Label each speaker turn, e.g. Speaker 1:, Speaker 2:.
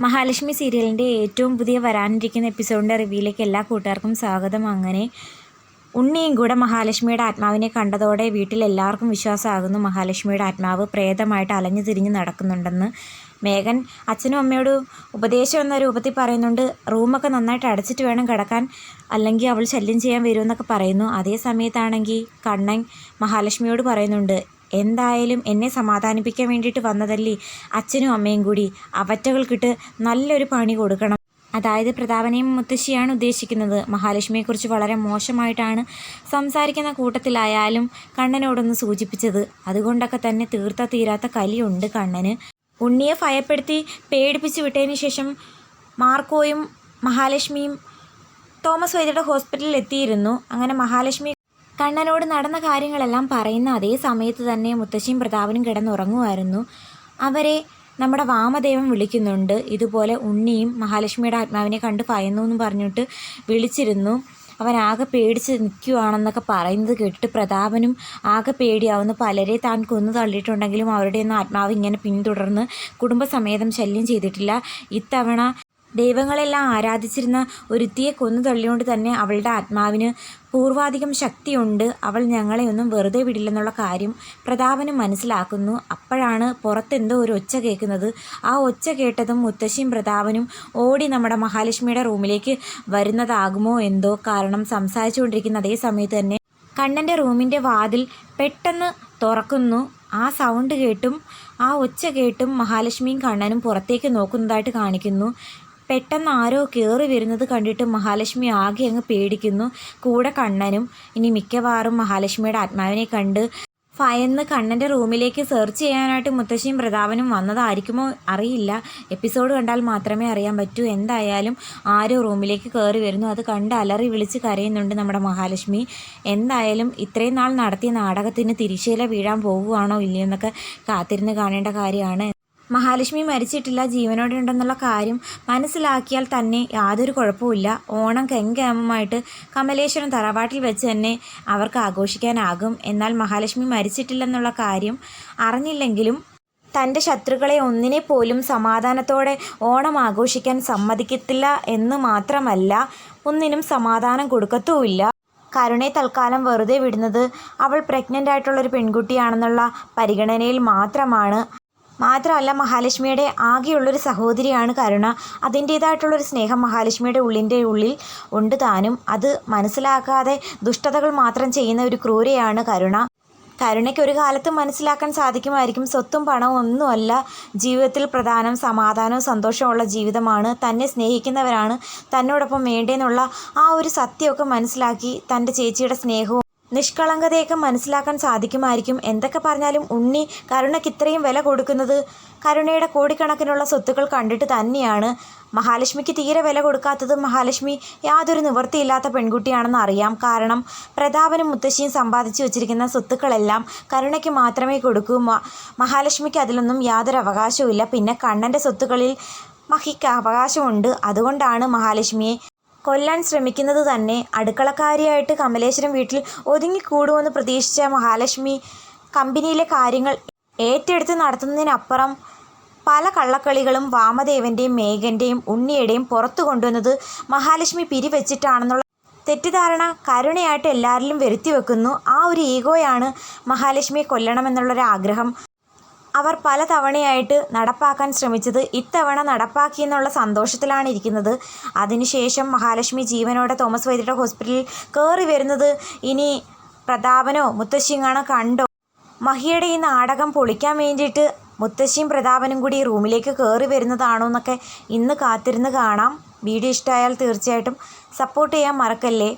Speaker 1: മഹാലക്ഷ്മി സീരിയലിന്റെ ഏറ്റവും പുതിയ വരാനിരിക്കുന്ന എപ്പിസോഡിന്റെ റിവ്യൂയിലേക്ക് എല്ലാ കൂട്ടുകാർക്കും സ്വാഗതം. അങ്ങനെ ഉണ്ണിയും കൂടെ മഹാലക്ഷ്മിയുടെ ആത്മാവിനെ കണ്ടതോടെ വീട്ടിൽ എല്ലാവർക്കും വിശ്വാസമാകുന്നു. മഹാലക്ഷ്മിയുടെ ആത്മാവ് പ്രേതമായിട്ട് അലഞ്ഞു തിരിഞ്ഞ് നടക്കുന്നുണ്ടെന്ന് മേഘൻ അച്ഛനും അമ്മയോട് ഉപദേശം എന്ന രൂപത്തിൽ പറയുന്നുണ്ട്. റൂമൊക്കെ നന്നായിട്ട് അടച്ചിട്ട് വേണം കിടക്കാൻ. അല്ലെങ്കിൽ അവൾ ശല്യം ചെയ്യാൻ വരുമെന്നൊക്കെ പറയുന്നു. അതേ സമയത്താണെങ്കിൽ കണ്ണൻ മഹാലക്ഷ്മിയോട് പറയുന്നുണ്ട് എന്തായാലും എന്നെ സമാധാനിപ്പിക്കാൻ വേണ്ടിയിട്ട് വന്നതല്ലേ? അച്ഛനും അമ്മയും കൂടി അവറ്റകൾക്കിട്ട് നല്ലൊരു പണി കൊടുക്കണം. അതായത് പ്രതാപനെയും മുത്തശ്ശിയാണ് ഉദ്ദേശിക്കുന്നത്. മഹാലക്ഷ്മിയെക്കുറിച്ച് വളരെ മോശമായിട്ടാണ് സംസാരിക്കുന്ന കൂട്ടത്തിലായാലും കണ്ണനോടൊന്ന് സൂചിപ്പിച്ചത്. അതുകൊണ്ടൊക്കെ തന്നെ തീർത്ത തീരാത്ത കലിയുണ്ട് കണ്ണന്. ഉണ്ണിയെ ഭയപ്പെടുത്തി പേടിപ്പിച്ച് വിട്ടതിന് ശേഷം മാർക്കോയും മഹാലക്ഷ്മിയും തോമസ് വൈദ്യരുടെ ഹോസ്പിറ്റലിൽ എത്തിയിരുന്നു. അങ്ങനെ മഹാലക്ഷ്മി കണ്ണനോട് നടന്ന കാര്യങ്ങളെല്ലാം പറയുന്ന അതേ സമയത്ത് തന്നെ മുത്തശ്ശിയും പ്രതാപനും കിടന്നുറങ്ങുമായിരുന്നു. അവരെ നമ്മുടെ വാമദേവൻ വിളിക്കുന്നുണ്ട്. ഇതുപോലെ ഉണ്ണിയും മഹാലക്ഷ്മിയുടെ ആത്മാവിനെ കണ്ട് ഭയന്നു എന്ന് പറഞ്ഞിട്ട് വിളിച്ചിരുന്നു. അവൻ ആകെ പേടിച്ച് നിൽക്കുവാണെന്നൊക്കെ പറയുന്നത് കേട്ടിട്ട് പ്രതാപനും ആകെ പേടിയാവുന്നു. പലരെ താൻ കൊന്നു തള്ളിയിട്ടുണ്ടെങ്കിലും അവരുടെയൊന്നും ആത്മാവ് ഇങ്ങനെ പിന്തുടർന്ന് കുടുംബസമേതം ശല്യം ചെയ്തിട്ടില്ല. ഇത്തവണ ദൈവങ്ങളെല്ലാം ആരാധിച്ചിരുന്ന ഒരുത്തിയെ കൊന്നു തള്ളിയോണ്ട് തന്നെ അവളുടെ ആത്മാവിന് പൂർവാധികം ശക്തിയുണ്ട്. അവൾ ഞങ്ങളെ ഒന്നും വെറുതെ വിടില്ലെന്നുള്ള കാര്യം പ്രതാപനും മനസ്സിലാക്കുന്നു. അപ്പോഴാണ് പുറത്തെന്തോ ഒരു ഒച്ച കേൾക്കുന്നത്. ആ ഒച്ച കേട്ടതും മുത്തശ്ശിയും പ്രതാപനും ഓടി നമ്മുടെ മഹാലക്ഷ്മിയുടെ റൂമിലേക്ക് വരുന്നതാകുമോ എന്തോ കാരണം സംസാരിച്ചുകൊണ്ടിരിക്കുന്ന അതേ സമയത്ത് തന്നെ കണ്ണന്റെ റൂമിന്റെ വാതിൽ പെട്ടെന്ന് തുറക്കുന്നു. ആ സൗണ്ട് കേട്ടും ആ ഒച്ച കേട്ടും മഹാലക്ഷ്മിയും കണ്ണനും പുറത്തേക്ക് നോക്കുന്നതായിട്ട് കാണിക്കുന്നു. പെട്ടെന്ന് ആരോ കയറി വരുന്നത് കണ്ടിട്ട് മഹാലക്ഷ്മി ആകെ അങ്ങ് പേടിക്കുന്നു. കൂടെ കണ്ണനും ഇനി മിക്കവാറും മഹാലക്ഷ്മിയുടെ ആത്മാവിനെ കണ്ട് ഭയന്ന് കണ്ണന്റെ റൂമിലേക്ക് സെർച്ച് ചെയ്യാനായിട്ട് മുത്തശ്ശിയും പ്രതാപനും വന്നതായിരിക്കുമോ അറിയില്ല. എപ്പിസോഡ് കണ്ടാൽ മാത്രമേ അറിയാൻ പറ്റൂ. എന്തായാലും ആരോ റൂമിലേക്ക് കയറി വരുന്നു. അത് കണ്ട് അലറി വിളിച്ച് കരയുന്നുണ്ട് നമ്മുടെ മഹാലക്ഷ്മി. എന്തായാലും ഇത്രയും നാൾ നടത്തിയ നാടകത്തിന് തിരിശീല വീഴാൻ പോകുവാണോ ഇല്ലയെന്നൊക്കെ കാത്തിരുന്ന് കാണേണ്ട കാര്യമാണ്. മഹാലക്ഷ്മി മരിച്ചിട്ടില്ല ജീവനോടെ ഉണ്ടെന്നുള്ള കാര്യം മനസ്സിലാക്കിയാൽ തന്നെ യാതൊരു കുഴപ്പമില്ല ഓണം കെങ്കേമമായിട്ട് കമലേശ്വരം തറവാട്ടിൽ വെച്ച് തന്നെ അവർക്ക് ആഘോഷിക്കാനാകും. എന്നാൽ മഹാലക്ഷ്മി മരിച്ചിട്ടില്ലെന്നുള്ള കാര്യം അറിഞ്ഞില്ലെങ്കിലും തന്റെ ശത്രുക്കളെ ഒന്നിനെ പോലും സമാധാനത്തോടെ ഓണം ആഘോഷിക്കാൻ സമ്മതിക്കത്തില്ല എന്ന് മാത്രമല്ല ഒന്നിനും സമാധാനം കൊടുക്കത്തുമില്ല. കരുണയെ തൽക്കാലം വെറുതെ വിടുന്നത് അവൾ പ്രഗ്നന്റ് ആയിട്ടുള്ളൊരു പെൺകുട്ടിയാണെന്നുള്ള പരിഗണനയിൽ മാത്രമാണ്. മാത്രമല്ല മഹാലക്ഷ്മിയുടെ ആകെയുള്ളൊരു സഹോദരിയാണ് കരുണ. അതിന്റേതായിട്ടുള്ളൊരു സ്നേഹം മഹാലക്ഷ്മിയുടെ ഉള്ളിന്റെ ഉള്ളിൽ ഉണ്ട് താനും. അത് മനസ്സിലാക്കാതെ ദുഷ്ടതകൾ മാത്രം ചെയ്യുന്ന ഒരു ക്രൂരയാണ് കരുണ. കരുണയ്ക്ക് ഒരു കാലത്ത് മനസ്സിലാക്കാൻ സാധിക്കുമായിരിക്കും. സ്വത്തും പണവും ഒന്നുമല്ല. ജീവിതത്തിൽ പ്രധാനം സമാധാനവും സന്തോഷമുള്ള ജീവിതമാണ്. തന്നെ സ്നേഹിക്കുന്നവരാണ് തന്നോടൊപ്പം വേണ്ടേന്നുള്ള ആ ഒരു സത്യമൊക്കെ മനസ്സിലാക്കി തന്റെ ചേച്ചിയുടെ സ്നേഹവും നിഷ്കളങ്കതയൊക്കെ മനസ്സിലാക്കാൻ സാധിക്കുമായിരിക്കും. എന്തൊക്കെ പറഞ്ഞാലും ഉണ്ണി കരുണയ്ക്ക് ഇത്രയും വില കൊടുക്കുന്നത് കരുണയുടെ കോടിക്കണക്കിനുള്ള സ്വത്തുക്കൾ കണ്ടിട്ട് തന്നെയാണ്. മഹാലക്ഷ്മിക്ക് തീരെ വില കൊടുക്കാത്തത് മഹാലക്ഷ്മി യാതൊരു നിവൃത്തിയില്ലാത്ത പെൺകുട്ടിയാണെന്ന് അറിയാം. കാരണം പ്രതാപനും മുത്തശ്ശിയും സമ്പാദിച്ചു വെച്ചിരിക്കുന്ന സ്വത്തുക്കളെല്ലാം കരുണയ്ക്ക് മാത്രമേ കൊടുക്കൂ. മഹാലക്ഷ്മിക്ക് അതിലൊന്നും യാതൊരു അവകാശവും പിന്നെ കണ്ണന്റെ സ്വത്തുക്കളിൽ മഹിക്ക് അവകാശമുണ്ട്. അതുകൊണ്ടാണ് മഹാലക്ഷ്മിയെ കൊല്ലാൻ ശ്രമിക്കുന്നത് തന്നെ അടുക്കളക്കാരിയായിട്ട് കമലേശ്വരം വീട്ടിൽ ഒതുങ്ങിക്കൂടുമെന്ന് പ്രതീക്ഷിച്ച മഹാലക്ഷ്മി കമ്പനിയിലെ കാര്യങ്ങൾ ഏറ്റെടുത്ത് നടത്തുന്നതിനപ്പുറം പല കള്ളക്കളികളും വാമദേവന്റെയും മേഘന്റെയും ഉണ്ണിയുടെയും പുറത്തു കൊണ്ടുവന്നത് മഹാലക്ഷ്മി പിരിവെച്ചിട്ടാണെന്നുള്ള തെറ്റിദ്ധാരണ കരുണയായിട്ട് എല്ലാവരിലും വരുത്തി വെക്കുന്നു ആ ഒരു ഈഗോയാണ് മഹാലക്ഷ്മിയെ കൊല്ലണമെന്നുള്ളൊരു ആഗ്രഹം അവർ പല തവണയായിട്ട് നടപ്പാക്കാൻ ശ്രമിച്ചത് ഇത്തവണ നടപ്പാക്കി എന്നുള്ള സന്തോഷത്തിലാണ് ഇരിക്കുന്നത്. അതിനുശേഷം മഹാലക്ഷ്മി ജീവനോടെ തോമസ് വൈദ്യരുടെ ഹോസ്പിറ്റലിൽ കയറി വരുന്നത് ഇനി പ്രതാപനോ മുത്തശ്ശിങ്ങാണോ കണ്ടോ? മഹിയുടെ ഈ നാടകം പൊളിക്കാൻ വേണ്ടിയിട്ട് മുത്തശ്ശിയും പ്രതാപനും കൂടി റൂമിലേക്ക് കയറി വരുന്നതാണോ എന്നൊക്കെ ഇന്ന് കാത്തിരുന്ന് കാണാം. വീഡിയോ ഇഷ്ടമായാൽ തീർച്ചയായിട്ടും സപ്പോർട്ട് ചെയ്യാൻ മറക്കല്ലേ?